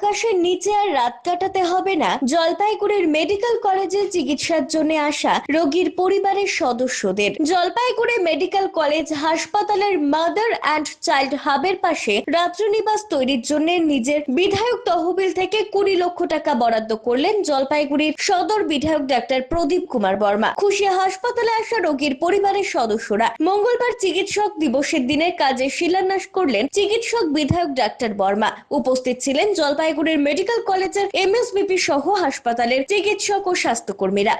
আকাশের নিচে আর রাত কাটাতে হবে না। জলপাইগুড়ির মেডিকেল কলেজে চিকিৎসার জন্য আসা রোগীর পরিবারের সদস্যদের। জলপাইগুড়ি মেডিকেল কলেজ হাসপাতালের মাদার অ্যান্ড চাইল্ড হাবের পাশে রাত্রিনিবাস তৈরির জন্য নিজের বিধায়ক তহবিল থেকে কুড়ি লক্ষ টাকা বরাদ্দ করলেন জলপাইগুড়ির সদর বিধায়ক ডাক্তার প্রদীপ কুমার বর্মা। খুশি হাসপাতালে আসা রোগীর পরিবারের সদস্যরা মঙ্গলবার চিকিৎসক দিবসের দিনে কাজে শিলান্যাস করলেন চিকিৎসক বিধায়ক ডাক্তার বর্মা। উপস্থিত ছিলেন জলপাইগুড়ির মেডিকেল কলেজের এমএসবিপি সহ হাসপাতালের চিকিৎসক ও স্বাস্থ্যকর্মীরা।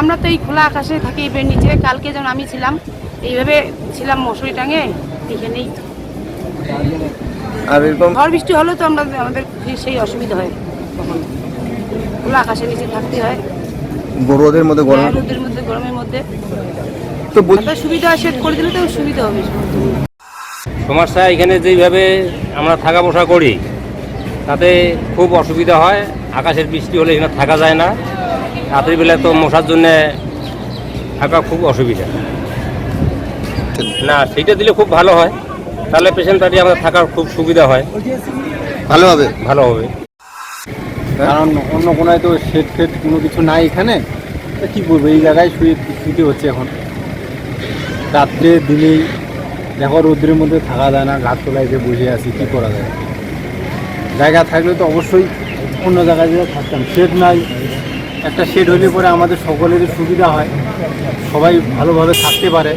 আমরা তো এই খোলা আকাশে থাকি এবার নিচে কালকে যেমন আমি ছিলাম এইভাবে ছিলাম মশুরি টাঙে এখানেই আর এরকম ঝড় বৃষ্টি হলেও তো আমরা আমাদের সেই অসুবিধা হয় তখন খোলা আকাশের নিচে থাকতে হয়। বড়দের মধ্যে গরম হ্যাঁ, রোদের মধ্যে গরমের মধ্যে। তো সুবিধা সেট করে দিলে তো সুবিধা হবে। সমস্যা এখানে যেইভাবে আমরা থাকা বসা করি তাতে খুব অসুবিধা হয় আকাশের বৃষ্টি হলে এখানে থাকা যায় না। রাত্রিবেলা তো মশার জন্যে থাকা খুব অসুবিধা। না সেইটা দিলে খুব ভালো হয়। তাহলে পেশেন্ট পার্টি আমাদের থাকার খুব সুবিধা হয়। ভালো হবে? ভালো হবে। কারণ অন্য কোনায় তো শেড ফেড কোনো কিছু নাই এখানে। তা কী বলব এই জায়গায় শুয়ে শুতে হচ্ছে এখন। রাত্রে দিনেই দেখো রোদ্রের মধ্যে থাকা যায় না গাছ তলায় যে বসে আছি কী করা যায়? জায়গা থাকলে তো অবশ্যই অন্য জায়গায় যেয়ে থাকতাম। শেড নাই। একটা শেড হলে পরে আমাদের সকলেরই সুবিধা হয়। সবাই ভালোভাবে থাকতে পারে।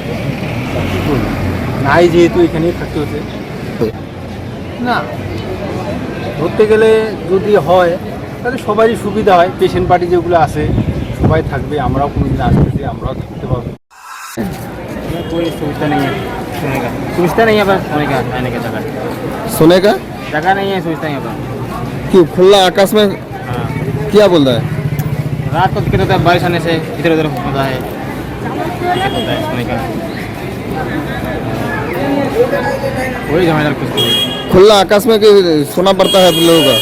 নাই যেহেতু এখানেই থাকতে হচ্ছে। না ধরতে গেলে যদি হয় তাহলে সবারই সুবিধা হয়। পেশেন্ট পার্টি যেগুলো আছে সবাই থাকবে। আমরাও কোনো দিন যে আমরাও থাকতে পারব। সুবিধা নেই সুবিধা নেই আবার সোনেকা সোনেকা नहीं है बस सोने का रहने का जगह सोने का जगह नहीं है सुविधा यहाँ पर क्यों खुला आकाश में हाँ क्या बोल रहा है रात को दिक्कत होता है बारिश आने से इधर उधर होता है दिक्कत होता है सोने का वही झमेला कुछ तो है। खुला आकाश में कि सोना पड़ता है आप लोगों का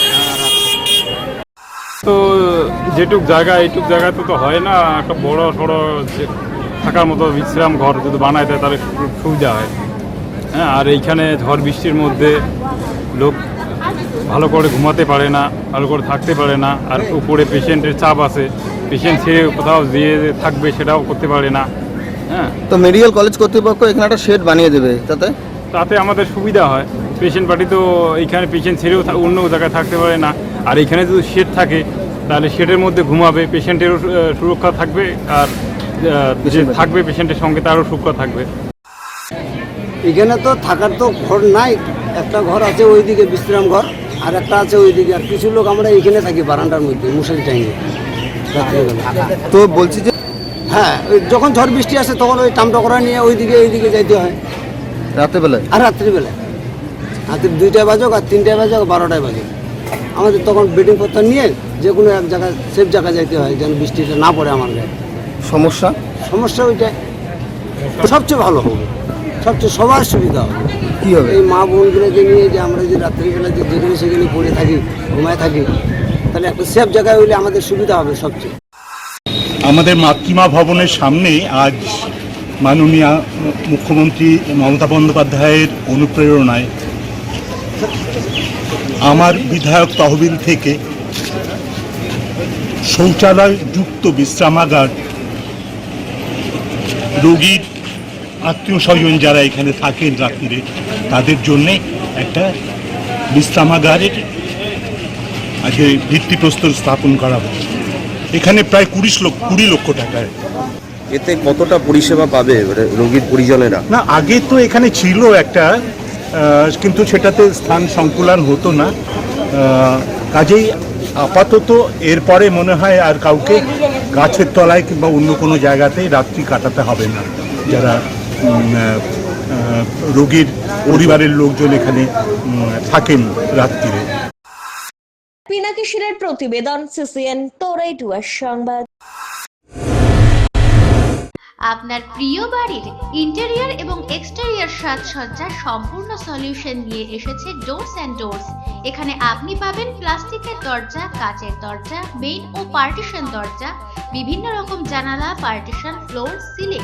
তো যেটুক জায়গা এইটুক জায়গাতে তো হয় না একটা বড় সড়ো যে থাকার মতো বিশ্রাম ঘর যদি বানায় দেয় তাহলে সু- সুবিধা হয় হ্যাঁ আর এইখানে ঝড় বৃষ্টির মধ্যে লোক ভালো করে ঘুমাতে পারে না ভালো করে থাকতে পারে না আর উপরে পেশেন্টের চাপ আছে পেশেন্ট ছেড়ে কোথাও দিয়ে থাকবে সেটাও করতে পারে না হ্যাঁ। তো মেডিকেল কলেজ কর্তৃপক্ষ এখানে একটা শেড বানিয়ে দেবে তাতে? তাতে আমাদের সুবিধা হয় পেশেন্ট পার্টি তো এইখানে পেশেন্ট ছেড়েও অন্য জায়গায় থাকতে পারে না আর এখানে যদি শেড থাকে তাহলে শেডের মধ্যে ঘুমাবে পেশেন্টেরও সুরক্ষা থাকবে আর যে থাকবে পেশেন্টের সঙ্গে তারও সুরক্ষা থাকবে। এখানে তো থাকার তো ঘর নাই একটা ঘর আছে ওইদিকে বিশ্রাম ঘর আর একটা আছে ওইদিকে আর কিছু লোক আমরা এখানে থাকি বারান্দার মধ্যে মশারি টাইমে রাত্রিবেলা। তো বলছি যে হ্যাঁ যখন ঝড় বৃষ্টি আসে তখন ওই টামটা করা নিয়ে ওইদিকে এইদিকে যাইতে হয়। রাতেবেলায় আর রাত্রিবেলা রাত্রি দুইটায় বাজক আর তিনটায় বাজক বারোটায় বাজক। আমাদের তখন বেডিং পত্র নিয়ে যে কোনো এক জায়গায় সেফ জায়গায় যাইতে হয় যেন বৃষ্টিটা না পড়ে আমার গায়ে। সমস্যা? সমস্যা ওইটাই। সবচেয়ে ভালো হবে। সবচেয়ে সবার সুবিধা হবে। কি হবে? এই মা বোনগুলোকে নিয়ে যে আমরা যে রাত্রিবেলা যে যেখানে সেখানে পড়ে থাকি ঘুমায় থাকি তাহলে একটা সেফ জায়গায় হইলে আমাদের সুবিধা হবে সবচেয়ে। আমাদের মাতৃমা ভবনের সামনে আজ মাননীয় মুখ্যমন্ত্রী মমতা বন্দ্যোপাধ্যায়ের অনুপ্রেরণায় আমার বিধায়ক তহবিল থেকে শৌচালয় যুক্ত বিশ্রামাগার রোগীর আত্মীয় স্বজন যারা এখানে থাকেন রাত্রিরে তাদের জন্যে একটা বিশ্রামাগারের আজকে ভিত্তিপ্রস্তর স্থাপন করা হবে এখানে প্রায় কুড়ি লক্ষ কুড়ি লক্ষ টাকায় এতে কতটা পরিষেবা পাবে মানে রোগীর পরিজনেরা? না আগে তো এখানে ছিল একটা কিন্তু সেটাতে স্থান সংকুলান হতো না। কাজেই আপাতত এরপরে মনে হয় আর কাউকে গাছের তলায় কিংবা অন্য কোনো জায়গাতেই রাত্রি কাটাতে হবে না যারা রোগীর পরিবারের লোকজন এখানে থাকেন রাত্রিরে। পিনাকি শিরের প্রতিবেদন সিসিএন তোরাই ডুয়ার সংবাদ। আপনার প্রিয় বাড়ির ইন্টেরিয়র এবং এক্সটেরিয়র সাজসজ্জার সম্পূর্ণ সলিউশন নিয়ে এসেছে ডোরস অ্যান্ড ডোরস এখানে আপনি পাবেন প্লাস্টিকের দরজা কাচের দরজা মেইন ও পার্টিশন দরজা বিভিন্ন রকম জানালা partition floor ceiling